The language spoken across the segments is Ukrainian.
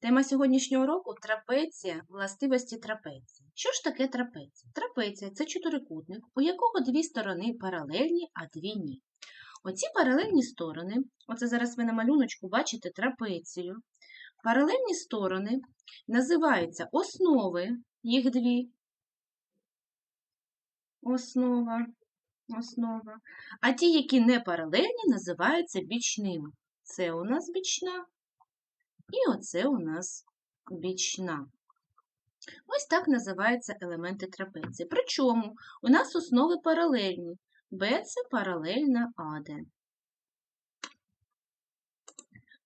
Тема сьогоднішнього року трапеція, властивості трапеції. Що ж таке трапеція? Трапеція це чотирикутник, у якого дві сторони паралельні, а дві ні. Оці паралельні сторони, оце зараз ви на малюночку бачите трапецію. Паралельні сторони називаються основи, їх дві. Основа, основа. А ті, які не паралельні, називаються бічними. Це у нас бічна, і оце у нас бічна. Ось так називаються елементи трапеції. Причому у нас основи паралельні. Б це паралельна АД.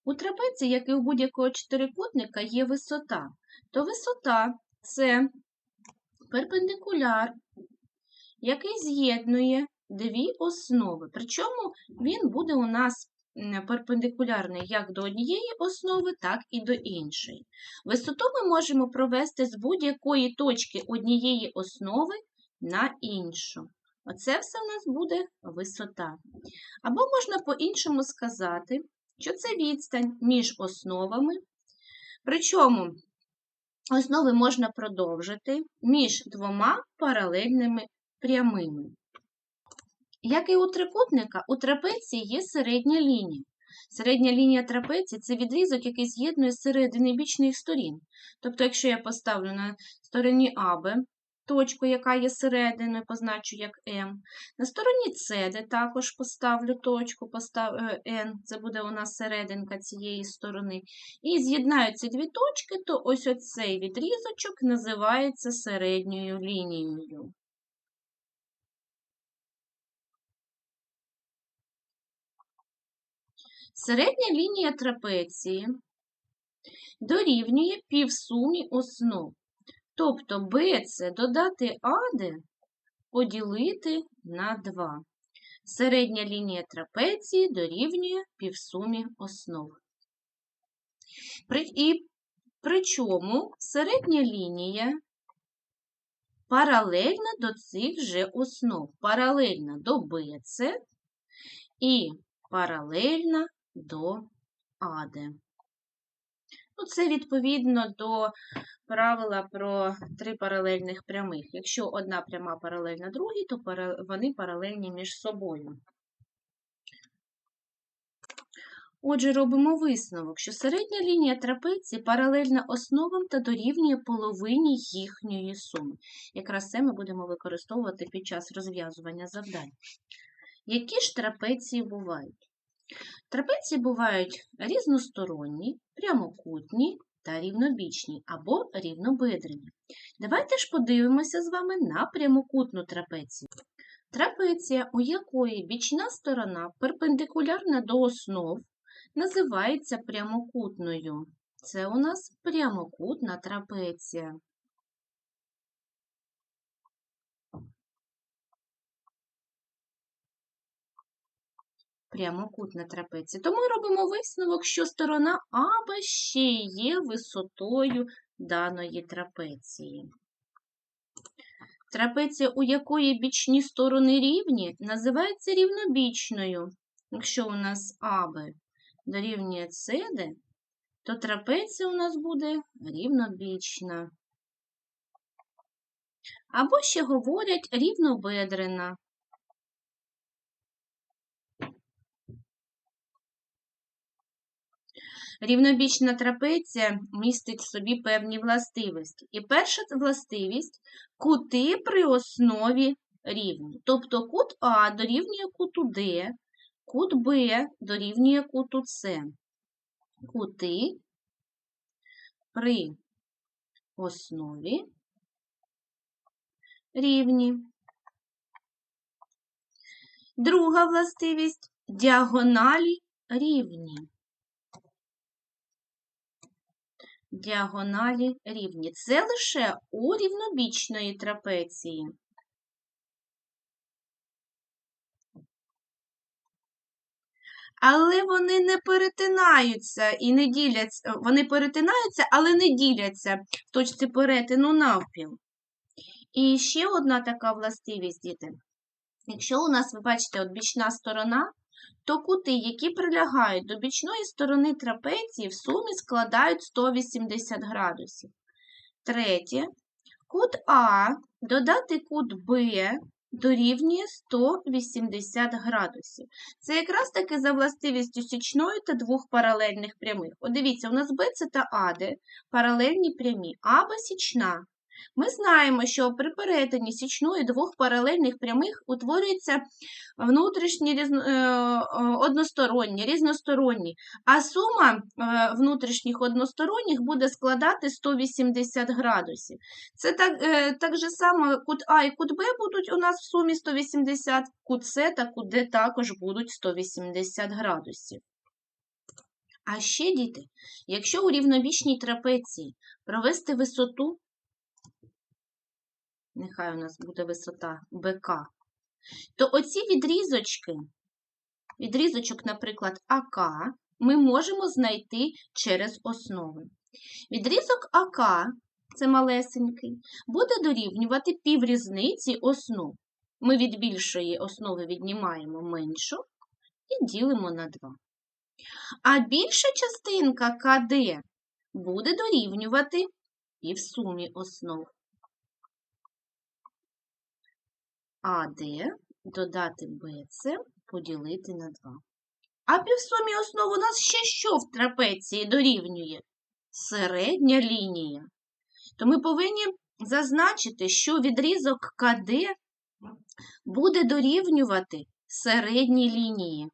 У трапеції, як і у будь-якого чотирикутника, є висота. То висота це перпендикуляр, який з'єднує дві основи. Причому він буде у нас перпендикулярний як до однієї основи, так і до іншої. Висоту ми можемо провести з будь-якої точки однієї основи на іншу. Оце все в нас буде висота. Або можна по-іншому сказати, що це відстань між основами. Причому основи можна продовжити між двома паралельними прямими. Як і у трикутника, у трапеції є середня лінія. Середня лінія трапеції це відрізок, який з'єднує середини бічних сторін. Тобто, якщо я поставлю на стороні АБ точку, яка є серединою, позначу як М. На стороні С, де також поставлю точку, постав... N, це буде у нас серединка цієї сторони. І з'єднаю ці дві точки, то ось оцей відрізочок називається середньою лінією. Середня лінія трапеції дорівнює півсумі основ. Тобто BC додати АД поділити на 2. Середня лінія трапеції дорівнює півсумі основ. І причому середня лінія паралельна до цих же основ. Паралельна до BC і паралельна до АД. Ну, Це відповідно до правила про три паралельних прямих. Якщо одна пряма паралельна другій, то вони паралельні між собою. Отже, робимо висновок, що середня лінія трапеції паралельна основам та дорівнює половині їхньої суми. Якраз це ми будемо використовувати під час розв'язування завдань. Які ж трапеції бувають? Трапеції бувають різносторонні, прямокутні та рівнобічні або рівнобедрені. Давайте ж подивимося з вами на прямокутну трапецію. Трапеція, у якої бічна сторона перпендикулярна до основ, називається прямокутною. Це у нас прямокутна трапеція. Прямокутна трапеція. То ми робимо висновок, що сторона АБ ще є висотою даної трапеції. Трапеція, у якої бічні сторони рівні, називається рівнобічною. Якщо у нас АБ дорівнює СД, то трапеція у нас буде рівнобічна. Або ще говорять рівнобедрена. Рівнобічна трапеція містить в собі певні властивості. І перша властивість кути при основі рівні. Тобто кут А дорівнює куту Д, кут Б дорівнює куту С. Кути при основі рівні. Друга властивість діагоналі рівні. Діагоналі рівні. Це лише у рівнобічної трапеції. Але вони не перетинаються і не діляться, вони перетинаються, але не діляться в точці перетину навпіл. І ще одна така властивість, діти. Якщо у нас, ви бачите, от бічна сторона, то кути, які прилягають до бічної сторони трапеції, в сумі складають 180 градусів. Третє. Кут А додати кут Б дорівнює 180 градусів. Це якраз таки за властивістю січної та двох паралельних прямих. От дивіться, у нас БЦ та АД паралельні прямі, АБ січна. Ми знаємо, що при перетині січної двох паралельних прямих утворюється внутрішні е, е, односторонні, різносторонні, а сума е, внутрішніх односторонніх буде складати 180 градусів. Це так, так же само кут А і кут Б будуть у нас в сумі 180, кут С та кут Д також будуть 180 градусів. А ще, діти, якщо у рівнобічній трапеції провести висоту, нехай у нас буде висота БК, то оці відрізочки, відрізочок, наприклад, АК, ми можемо знайти через основи. Відрізок АК, це малесенький, буде дорівнювати піврізниці основ. Ми від більшої основи віднімаємо меншу і ділимо на 2. А більша частинка КД буде дорівнювати півсумі основ. АД додати БЦ поділити на 2. А півсумі основ у нас ще що в трапеції дорівнює? Середня лінія. То ми повинні зазначити, що відрізок КД буде дорівнювати середній лінії.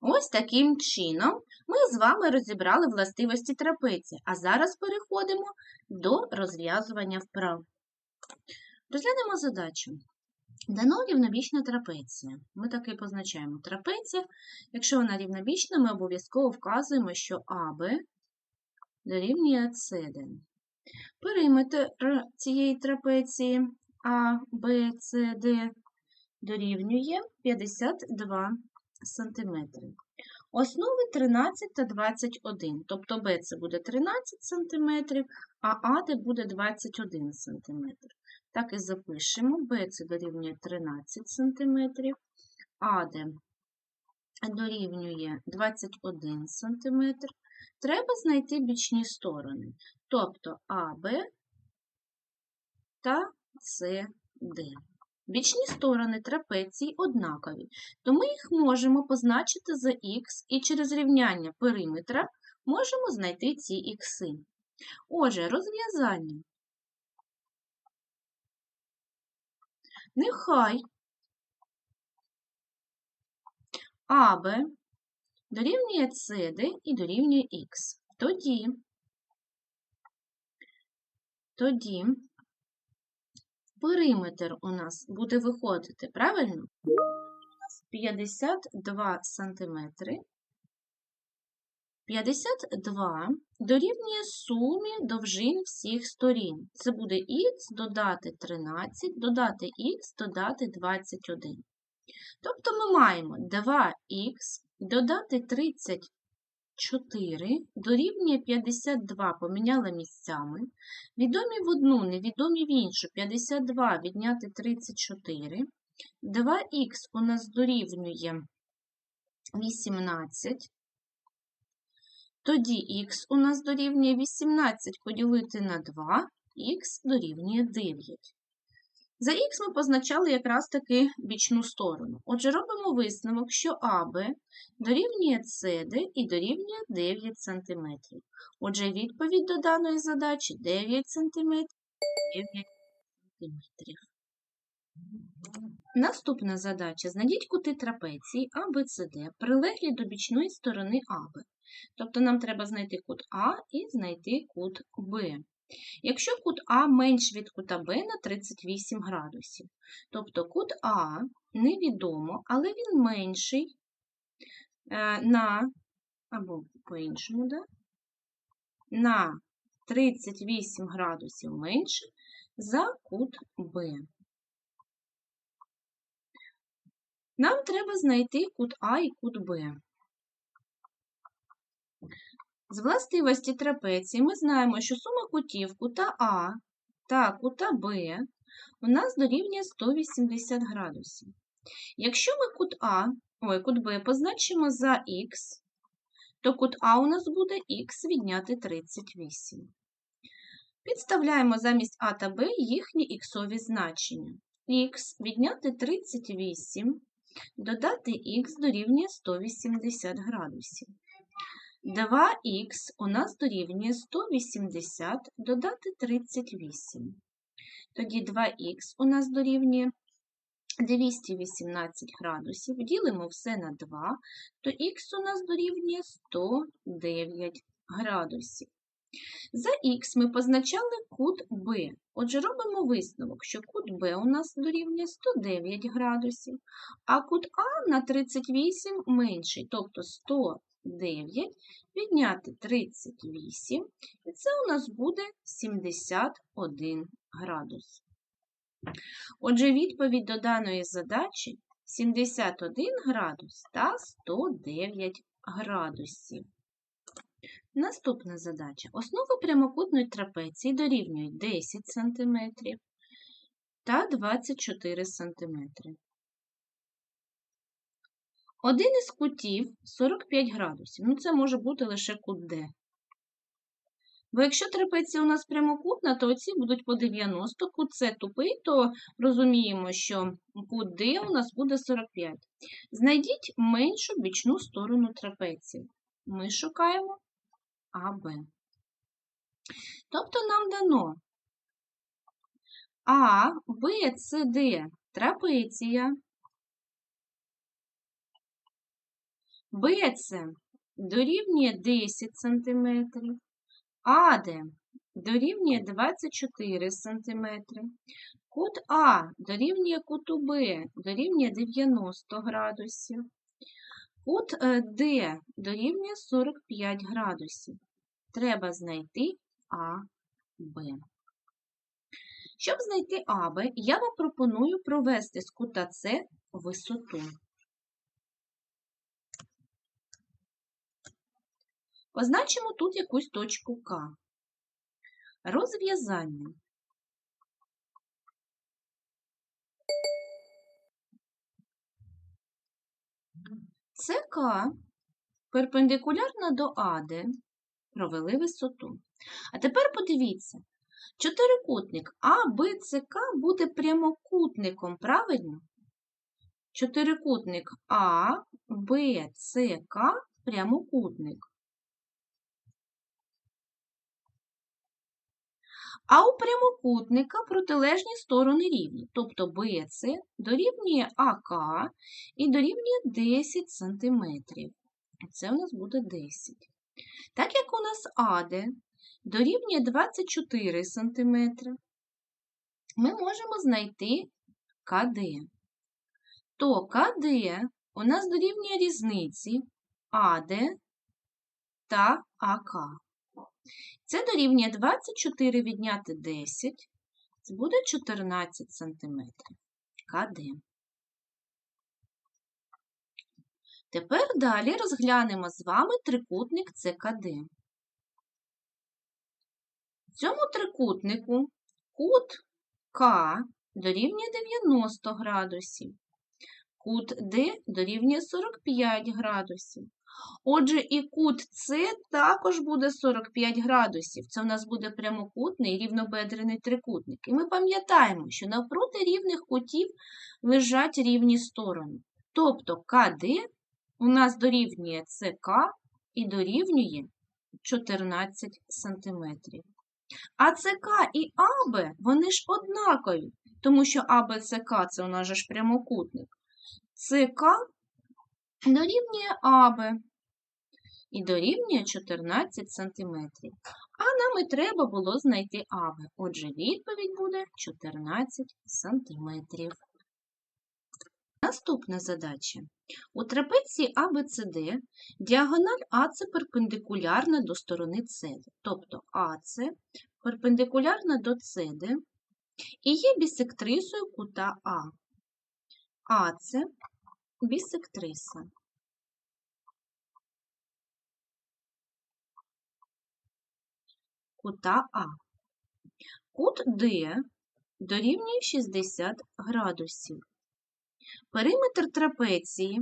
Ось таким чином ми з вами розібрали властивості трапеції, а зараз переходимо до розв'язування вправ. Розглянемо задачу. Дано рівнобічна трапеція. Ми таки позначаємо трапеція. Якщо вона рівнобічна, ми обов'язково вказуємо, що АБ дорівнює СД. Периметр цієї трапеції А, Б, С, Д дорівнює 52 см. Основи 13 та 21, тобто Б це буде 13 см, а АД буде 21 см. Так і запишемо, Б це дорівнює 13 см, АД дорівнює 21 см. Треба знайти бічні сторони, тобто АБ та СД. Бічні сторони трапеції однакові, то ми їх можемо позначити за х і через рівняння периметра можемо знайти ці ікси. Отже, розв'язання. Нехай АБ дорівнює СД і дорівнює х. Тоді, тоді периметр у нас буде виходити, правильно? 52 сантиметри. 52 дорівнює сумі довжин всіх сторін. Це буде х додати 13, додати х, додати 21. Тобто ми маємо 2х додати 34 дорівнює 52, поміняла місцями. Відомі в одну, невідомі в іншу. 52 відняти 34. 2х у нас дорівнює 18. Тоді х у нас дорівнює 18 поділити на 2, х дорівнює 9. За х ми позначали якраз таки бічну сторону. Отже, робимо висновок, що АБ дорівнює СД і дорівнює 9 см. Отже, відповідь до даної задачі 9 см. 9 см. Наступна задача. Знайдіть кути трапеції ABCD, прилеглі до бічної сторони АБ. Тобто нам треба знайти кут А і знайти кут Б. Якщо кут А менш від кута Б на 38 градусів, тобто кут А невідомо, але він менший е, на, або по-іншому, да? на 38 градусів менше за кут Б. Нам треба знайти кут А і кут Б. З властивості трапеції ми знаємо, що сума кутів кута А та кута Б у нас дорівнює 180 градусів. Якщо ми кут А, ой, кут Б позначимо за х, то кут А у нас буде х відняти 38. Підставляємо замість А та Б їхні іксові значення. Х відняти 38, додати х дорівнює 180 градусів. 2х у нас дорівнює 180 додати 38. Тоді 2х у нас дорівнює 218 градусів. Ділимо все на 2, то х у нас дорівнює 109 градусів. За х ми позначали кут Б. Отже, робимо висновок, що кут Б у нас дорівнює 109 градусів, а кут А на 38 менший, тобто 109 відняти 38, і це у нас буде 71 градус. Отже, відповідь до даної задачі 71 градус та 109 градусів. Наступна задача. Основи прямокутної трапеції дорівнюють 10 см та 24 см. Один із кутів 45 градусів. Ну, це може бути лише кут Д. Бо якщо трапеція у нас прямокутна, то оці будуть по 90, кут С тупий, то розуміємо, що кут Д у нас буде 45. Знайдіть меншу бічну сторону трапеції. Ми шукаємо АБ. Тобто нам дано А, Б, С, Д трапеція. БЦ дорівнює 10 см, АД дорівнює 24 см, кут А дорівнює куту Б дорівнює 90 градусів, кут Д дорівнює 45 градусів. Треба знайти АБ. Щоб знайти АБ, я вам пропоную провести з кута С висоту. Позначимо тут якусь точку К. Розв'язання. СК перпендикулярно до АД провели висоту. А тепер подивіться, чотирикутник АБЦК буде прямокутником, правильно? Чотирикутник АБЦК прямокутник. А у прямокутника протилежні сторони рівні, тобто BC дорівнює АК і дорівнює 10 см. Це у нас буде 10. Так як у нас АД дорівнює 24 см, ми можемо знайти КД. То КД у нас дорівнює різниці АД та АК. Це дорівнює 24 відняти 10, це буде 14 см. КД. Тепер далі розглянемо з вами трикутник ЦКД. В цьому трикутнику кут К дорівнює 90 градусів, кут Д дорівнює 45 градусів. Отже, і кут С також буде 45 градусів. Це у нас буде прямокутний рівнобедрений трикутник. І ми пам'ятаємо, що навпроти рівних кутів лежать рівні сторони. Тобто КД у нас дорівнює СК і дорівнює 14 см. А ЦК і АБ, вони ж однакові, тому що АБЦК це у нас же ж прямокутник. ЦК дорівнює АБ і дорівнює 14 см. А нам і треба було знайти АБ. Отже, відповідь буде 14 см. Наступна задача. У трапеції ABCD діагональ АЦ перпендикулярна до сторони CD, тобто АЦ перпендикулярна до CD і є бісектрисою кута А. АЦ бісектриса. Кута А. Кут Д дорівнює 60 градусів. Периметр трапеції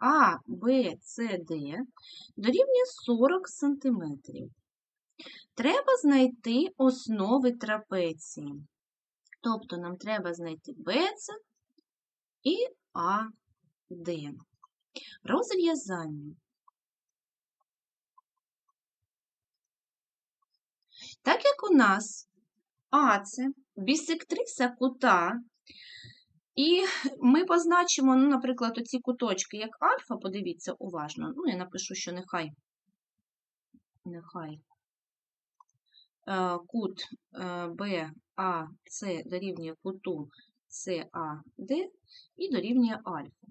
А, Б, С, Д дорівнює 40 см. Треба знайти основи трапеції. Тобто нам треба знайти БЦ і АД. Розв'язання. Так як у нас АЦ бісектриса кута, і ми позначимо, ну, наприклад, оці куточки як альфа, подивіться уважно, ну, я напишу, що нехай, нехай е, кут е, БАЦ дорівнює куту САД і дорівнює альфа.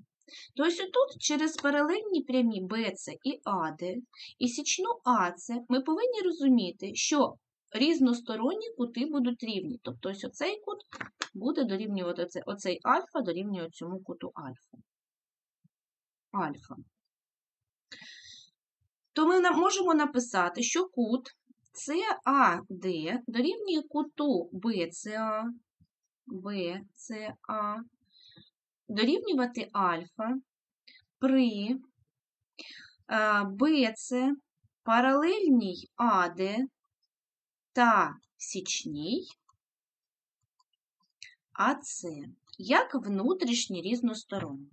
Тобто тут через паралельні прямі BC і AD і січну АЦ ми повинні розуміти, що різносторонні кути будуть рівні. Тобто ось оцей кут буде дорівнювати оцей, оцей альфа дорівнює цьому куту альфа. Альфа. То ми можемо написати, що кут CAD дорівнює куту BCA, BCA дорівнювати альфа при BC паралельній АД та січній АЦ, як внутрішні різносторонні.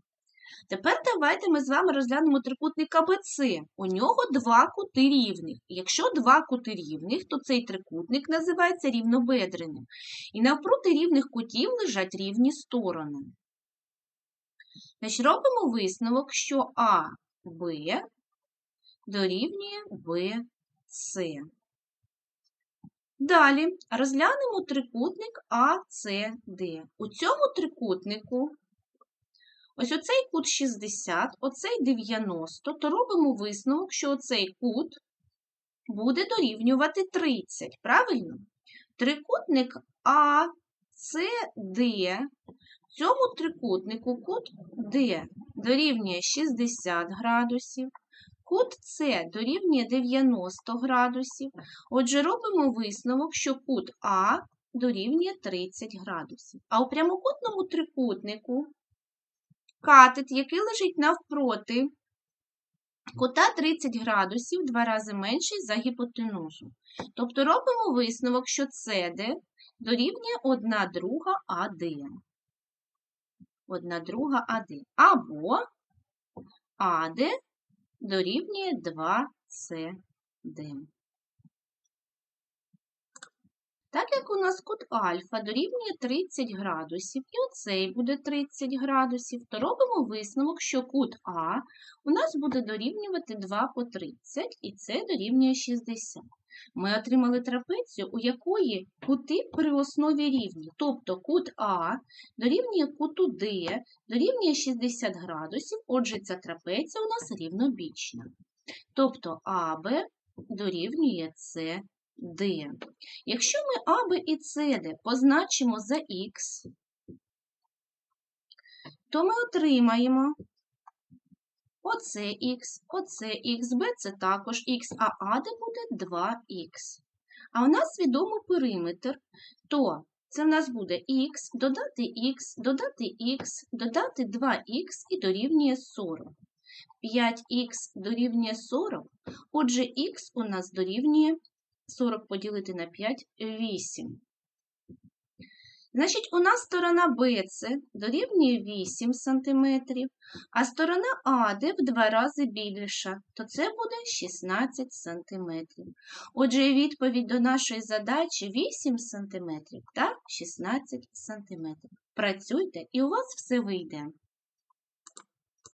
Тепер давайте ми з вами розглянемо трикутник АБЦ. У нього два кути рівних. Якщо два кути рівних, то цей трикутник називається рівнобедреним. І навпроти рівних кутів лежать рівні сторони. Значить, робимо висновок, що АБ дорівнює БЦ. Далі розглянемо трикутник АЦД. У цьому трикутнику, ось оцей кут 60, оцей 90, то робимо висновок, що оцей кут буде дорівнювати 30. Правильно? Трикутник АЦД, цьому трикутнику кут Д дорівнює 60 градусів. Кут С дорівнює 90 градусів. Отже, робимо висновок, що кут А дорівнює 30 градусів. А у прямокутному трикутнику катет, який лежить навпроти кута 30 градусів, два рази менший за гіпотенузу. Тобто робимо висновок, що СД дорівнює 1 друга АД. 1 друга АД. Або АД дорівнює 2CD. Так як у нас кут альфа дорівнює 30 градусів, і оцей буде 30 градусів, то робимо висновок, що кут А у нас буде дорівнювати 2 по 30, і це дорівнює 60. Ми отримали трапецію, у якої кути при основі рівні. Тобто кут А дорівнює куту Д, дорівнює 60 градусів, отже, ця трапеція у нас рівнобічна. Тобто АБ дорівнює СД. Якщо ми АБ і СД позначимо за Х, то ми отримаємо Оце х, оце х, b це також х, а а де буде 2х. А у нас відомий периметр, то це в нас буде х, додати х, додати х, додати 2х і дорівнює 40. 5х дорівнює 40, отже, х у нас дорівнює 40 поділити на 5 8. Значить, у нас сторона BC дорівнює 8 см, а сторона АД в два рази більша, то це буде 16 см. Отже, відповідь до нашої задачі 8 см та 16 см. Працюйте і у вас все вийде.